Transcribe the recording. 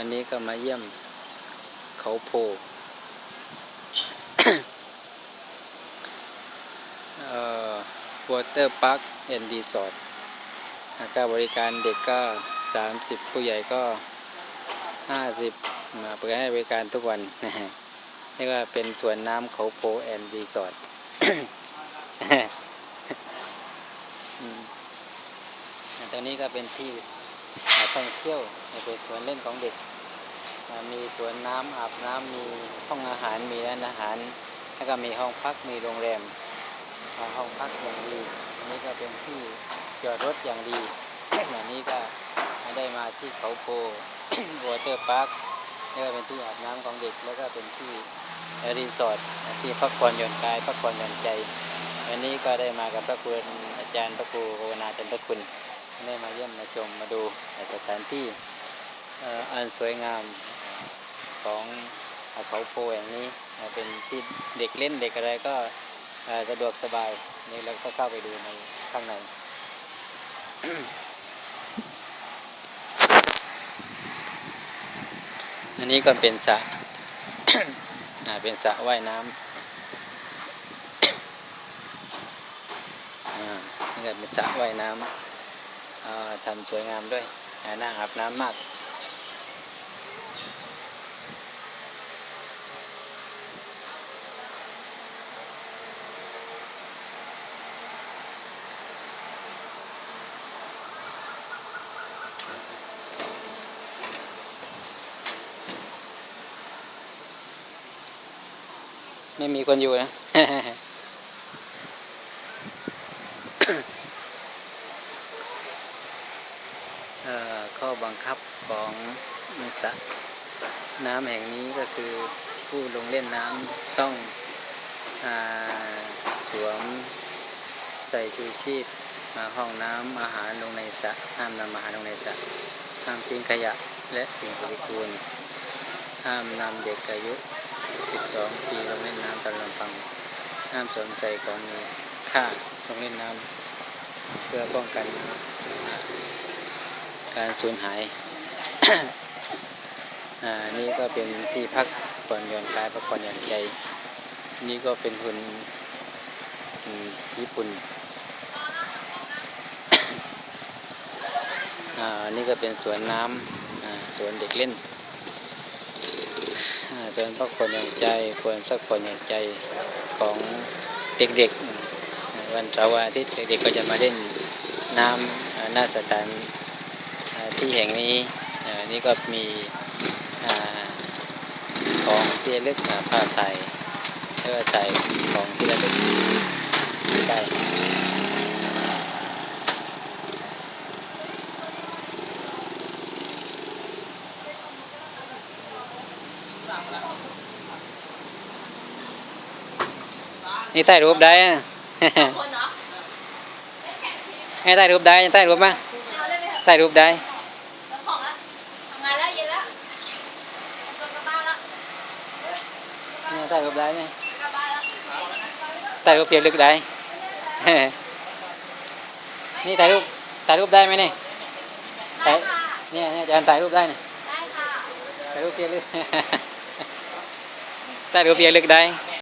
วันนี้ก็มาเยี่ยมเขาโพเอ่อ Water Park and Resort ค่าบริการเด็กก็ 30 ผู้ใหญ่ก็ 50 มาเปิดให้บริการทุกวันนะฮะนี่ก็เป็นสวนน้ำเขาโพแอนด์รีสอร์ทตรงนี้ก็เป็นที่ท่องเที่ยวเป็นสวนเล่นของเด็ก มีสวนน้ำอาบน้ำมีห้องอาหารมีร้านอาหาร แล้วก็มีห้องพักมีโรงแรมห้องพักอย่างดีอันนี้ก็เป็นที่จอดรถอย่างดีอันนี้ก็ได้มาที่เขาโพวอเตอร์พาร์คนี่ก็เป็นที่อาบน้ำของเด็ก แล้วก็เป็นที่รีสอร์ทที่พักผ่อนหย่อนกายพักผ่อนหย่อนใจ วันนี้ก็ได้มากับพระคุณอาจารย์พระครูภาวนาจันทคุณได้มาเยี่ยมมาชมมาดูสถานที่ อันสวยงามของเขาโพแห่งนี้เป็นที่เด็กเล่นเด็กอะไรก็สะดวกสบายนี่เราก็เข้าไปดูในข้างในอันนี้ก็เป็นสระเป็นสระว่ายน้ำอ่านี่ก็เป็นสระว่ายน้ำทำสวยงามด้วยน่าอาบน้ำมาก ไม่มีคนอยู่นะเอ่อข้อบังคับของสระน้ำแห่งนี้ก็คือผู้ลงเล่นน้ำต้องอาสวมใส่ชูชีพมาห้องน้ำอาหารลงในสระห้ามนำอาหารลงในสระห้ามทิ้งขยะและสิ่งปฏิกูลห้ามนำเด็กอายุ 12 ปีลงเล่นน้ำตามลำพังห้ามสวมใส่ของมีค่าลงเล่นน้ำเพื่อป้องกันการสูญหายอ่านี่ก็เป็นที่พักผ่อนหย่อนกายพักผ่อนหย่อนใจ นี่ก็เป็นคนญี่ปุ่นอ่านี่ก็เป็นสวนน้ำสวนเด็กเล่น ส่วนพักผ่อนอย่างใจควรสักผ่อนอย่างใจของเด็กๆ วันเสาร์วันอาทิตย์เด็กๆก็จะมาเล่นน้ำอ่าหน้าสถานที่แห่งนี้นี่ก็มีอของที่ระลึกอ่าภาพถ่ายแล้อไทยของที่ระลึกได้ นี่ถ่ายรูปได้อะคนเนาะให้ถ่ายรูปได้ยังถ่ายรูปมั้ยเอาเลยไหมเถอะถ่ายรูปได้แล้วของละทำงานแล้วเย็นแล้วกลับบ้านละเนี่ยถ่ายรูปได้เนี่ยกลับบ้านละถ่ายรูปเพียงลึกได้นี่ถ่ายรูปถ่ายรูปได้ไหมเนี่ยได้ค่ะเนี่ยเนี่ยอาจารย์ถ่ายรูปได้เนี่ยได้ค่ะถ่ายรูปเพียงลึกถ่าย รูปเพียงลึกได้